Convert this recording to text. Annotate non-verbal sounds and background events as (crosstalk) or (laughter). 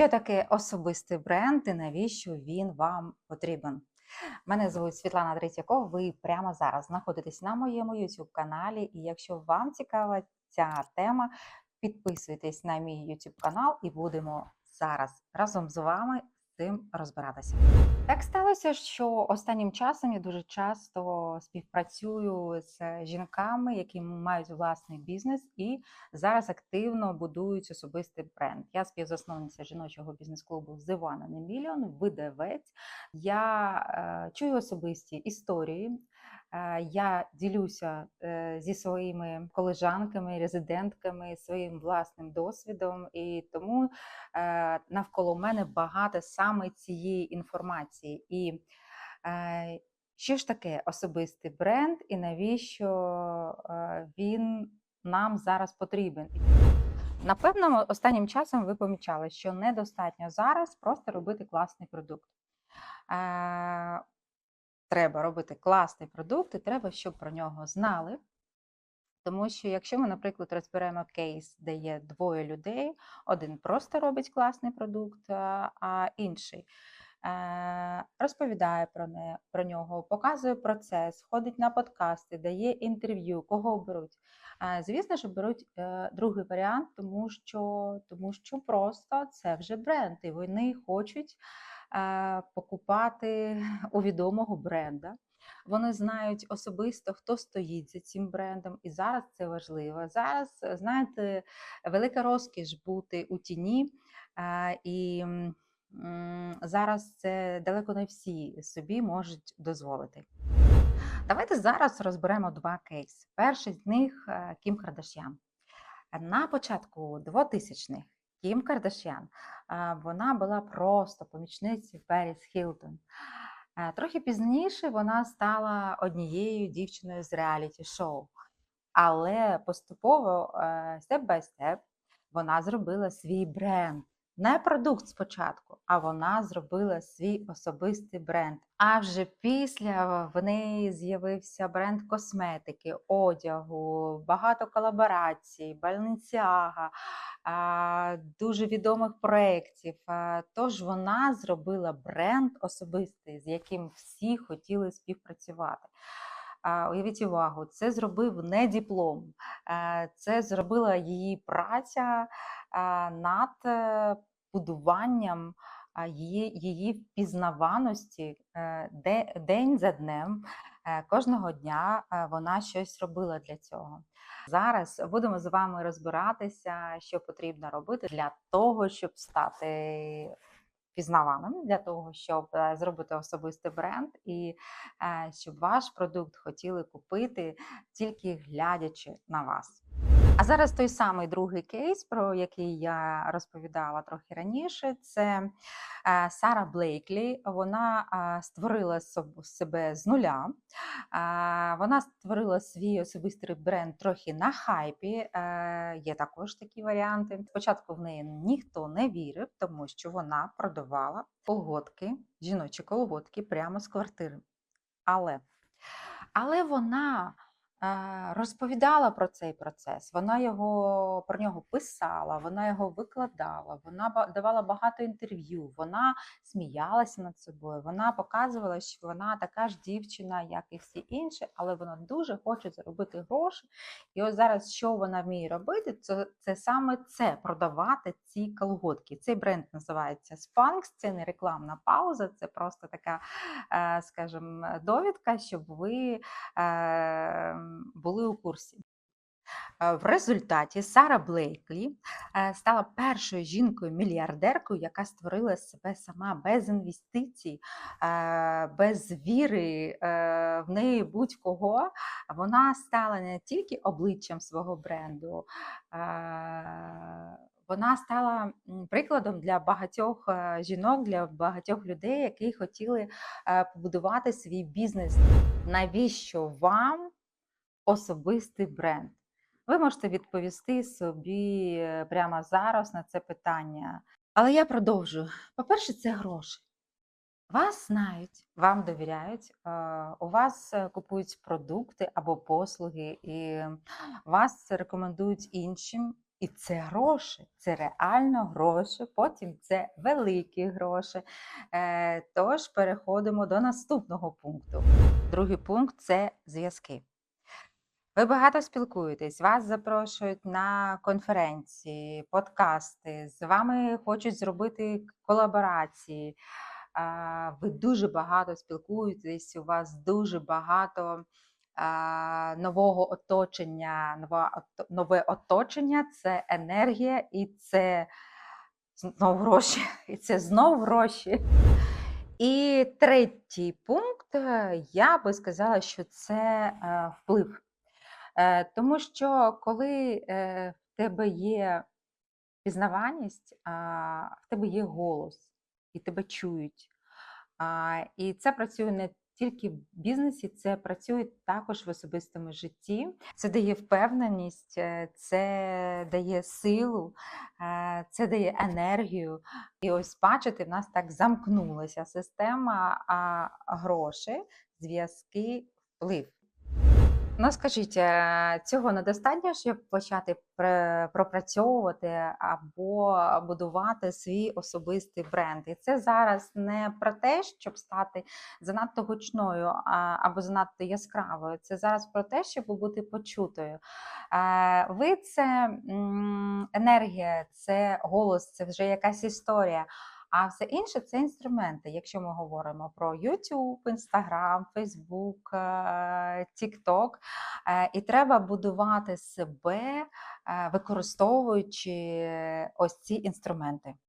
Що таке особистий бренд і навіщо він вам потрібен? Мене звуть Світлана Третьякова. Ви прямо зараз знаходитесь на моєму YouTube каналі. І якщо вам цікава ця тема, підписуйтесь на мій YouTube канал і будемо зараз разом з вами з цим розбиратися. Так сталося, що останнім часом я дуже часто співпрацюю з жінками, які мають власний бізнес і зараз активно будують особистий бренд. Я співзасновниця жіночого бізнес-клубу Зивана and видавець. Я е, чую особисті історії. Е, Я ділюся е, зі своїми колежанками, резидентками своїм власним досвідом, і тому е, навколо мене багато саме цієї інформації. І е, що ж таке особистий бренд, і навіщо е, він нам зараз потрібен? Напевно, останнім часом ви помічали, що недостатньо зараз просто робити класний продукт. Треба робити класний продукт, і треба, щоб про нього знали. Тому що, якщо ми, наприклад, розберемо кейс, де є двоє людей, один просто робить класний продукт, а інший е, розповідає про, не, про нього, показує процес, ходить на подкасти, дає інтерв'ю, кого беруть. Е, Звісно ж, беруть е, другий варіант, тому що, тому що просто це вже бренд, і вони хочуть покупати (laughs) у відомого бренда. Вони знають особисто, хто стоїть за цим брендом, і зараз це важливо. Зараз, е, знаєте, велика розкіш бути у тіні, е, і зараз це далеко не всі собі можуть дозволити. Давайте зараз розберемо два кейси. Перший з них е, Кім Кардашян. На початку 2000-х Кім Кардашян е, вона була просто помічницею Періс Хілтон. Е, Трохи пізніше вона стала однією дівчиною з реаліті-шоу. Але поступово, степ бай степ, вона зробила свій бренд. Не продукт спочатку, а вона зробила свій особистий бренд. А вже після в неї з'явився бренд косметики, одягу, багато колаборацій, Balenciaga, дуже відомих проєктів. Тож вона зробила бренд особистий, з яким всі хотіли співпрацювати. Уявіть увагу, це зробив не диплом, це зробила її праця над е, будуванням її, її впізнаваності е, де- день за днем. Е, Кожного дня е, вона щось робила для цього. Зараз будемо з вами розбиратися, що потрібно робити для того, щоб стати впізнаваним, для того, щоб зробити особистий бренд, і щоб ваш продукт хотіли купити тільки глядячи на вас. А зараз той самий другий кейс, про який я розповідала трохи раніше, це е, Сара Блейклі. Вона е, створила себе з нуля. Е, Вона створила свій особистий бренд трохи на хайпі. Є також такі варіанти. Спочатку в неї ніхто не вірив, тому що вона продавала колготки, жіночі колготки прямо з квартири. Але, але вона розповідала про цей процес, вона його про нього писала, вона його викладала, вона давала багато інтерв'ю, вона сміялася над собою, вона показувала, що вона така ж дівчина, як і всі інші, але вона дуже хоче заробити гроші. І ось зараз, що вона вміє робити, це, це саме це продавати ці колготки. Цей бренд називається Spanx, це не рекламна пауза, це просто така, е, скажімо, довідка, щоб ви е, були у курсі. Е, В результаті Сара Блейклі е, стала першою жінкою-мільярдеркою, яка створила себе сама без інвестицій, е, без віри в неї будь-кого. Вона стала не тільки обличчям свого бренду, вона стала прикладом для багатьох жінок, для багатьох людей, які хотіли побудувати свій бізнес. Навіщо вам особистий бренд? Ви можете відповісти собі е, прямо зараз на це питання. Але я продовжу. По-перше, це гроші. Вас знають, вам довіряють, е, у вас е, купують продукти або послуги, і вас рекомендують іншим. І це гроші, це реально гроші, потім це великі гроші. Тож переходимо до наступного пункту. Другий пункт це зв'язки. Ви багато спілкуєтесь, вас запрошують на конференції, подкасти, з вами хочуть зробити колаборації. Ви дуже багато спілкуєтесь, у вас дуже багато нового оточення. Нове, оточення це енергія і це знов гроші. І це знов гроші. І третій пункт, е, я би сказала, що це е, вплив. Е, Тому що коли е, в тебе є пізнаваність, в тебе є голос, і тебе чують. І це працює не тільки в бізнесі, це працює також в особистому житті. Це дає впевненість, е, це дає силу, це дає енергію. І ось бачите, в нас так замкнулася система а, грошей, зв'язки, вплив. Ну, скажіть, е, цього недостатньо, щоб почати пропрацьовувати або будувати свій особистий бренд. І це зараз не про те, щоб стати занадто гучною або занадто яскравою. Це зараз про те, щоб бути почутою. Е, Ви це енергія, це голос, це вже якась історія. А все інше це інструменти. Якщо ми говоримо про YouTube, Instagram, Facebook, е, TikTok, Е, І треба будувати себе, е, використовуючи ось ці інструменти.